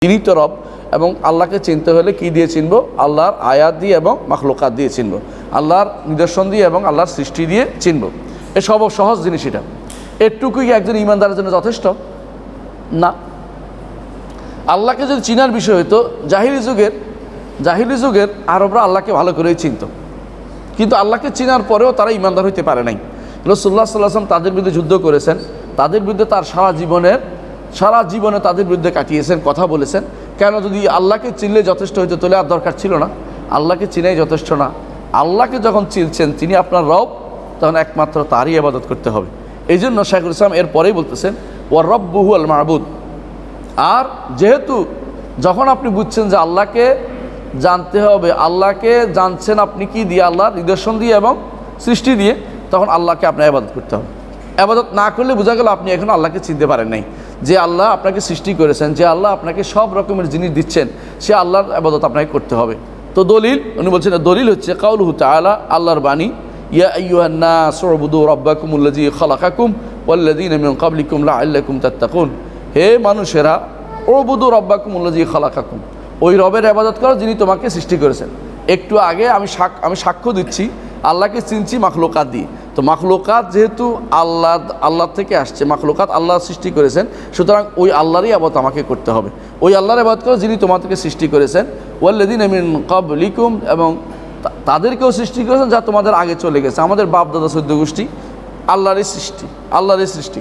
তিনি তো রব এবং আল্লাহকে চিনতে হলে কি দিয়ে চিনব? আল্লাহর আয়াত দিয়ে এবং মাখলুকাত দিয়ে চিনব। আল্লাহর নিদর্শন দিয়ে এবং আল্লাহর সৃষ্টি দিয়ে চিনব। এ সব সহজ জিনিস এটা। এটুকুই একজন ইমানদারের জন্য যথেষ্ট? না। আল্লাহকে যদি চিনার বিষয় হতো জাহিলি যুগের জাহিলি যুগের আরবরা আল্লাহকে ভালো করেই চিনত। কিন্তু আল্লাহকে চিনার পরেও তারা ইমানদার হইতে পারে নাই। রসুল্লাহ সাল্লাহাম তাদের বিরুদ্ধে যুদ্ধ করেছেন। তাদের বিরুদ্ধে তার সারা জীবনের সারা জীবনে তাদের বিরুদ্ধে কাটিয়েছেন, কথা বলেছেন। কেন যদি আল্লাহকে চিনলে যথেষ্ট হইতো, তাহলে আর দরকার ছিল না। আল্লাহকে চিনাই যথেষ্ট না। আল্লাহকে যখন চিনছেন, তিনি আপনার রব, তখন একমাত্র তারই আবাদত করতে হবে। এই জন্য শাহুল ইসলাম এর পরেই বলতেছেন ও রব্বহু আল মাহবুদ আর যেহেতু যখন আপনি বুঝছেন যে আল্লাহকে জানতে হবে, আল্লাহকে জানছেন আপনি কি দিয়ে, আল্লাহর নিদর্শন দিয়ে এবং সৃষ্টি দিয়ে, তখন আল্লাহকে আপনার আবাদত করতে হবে। আবাদত না করলে বোঝা গেল আপনি এখন আল্লাহকে চিনতে পারেন নাই। যে আল্লাহ আপনাকে সৃষ্টি করেছেন, যে আল্লাহ আপনাকে সব রকমের জিনিস দিচ্ছেন, সে আল্লাহর আবাদত আপনাকে করতে হবে। তো দলিল, উনি বলছেন, দলিল হচ্ছে কাউল তাআলা, আল্লাহর বাণী, ইয়া আইয়ুহান্না সরবুদু রব্বাকুম উল্লাজি খালাকাকুম ওয়াল্লাযীনা মিন ক্বাবলিকুম লাআল্লাকুম তাত্তাকুন। হে মানুষেরা ওবুদু রব্বাকুম উল্লাজি খালাকাকুম, ওই রবের আবাদত করো যিনি তোমাকে সৃষ্টি করেছেন। একটু আগে আমি সাক আমি সাক্ষ্য দিচ্ছি, আল্লাহকে চিনছি মাখলুকাত দিয়ে। তো মাখলুকাত যেহেতু আল্লাহ আল্লাহ থেকে আসছে, মাখলুকাত আল্লাহ সৃষ্টি করেছেন, সুতরাং ওই আল্লাহরই আবাদ আমাকে করতে হবে। ওই আল্লাহর আবাদ করো যিনি তোমাদেরকে সৃষ্টি করেছেন ওয়াল্লাদিন আমিন লিকুম এবং তাদেরকেও সৃষ্টি করেছেন যা তোমাদের আগে চলে গেছে। আমাদের বাপ দাদা সদ্য গোষ্ঠী, আল্লাহরই সৃষ্টি আল্লাহরই সৃষ্টি।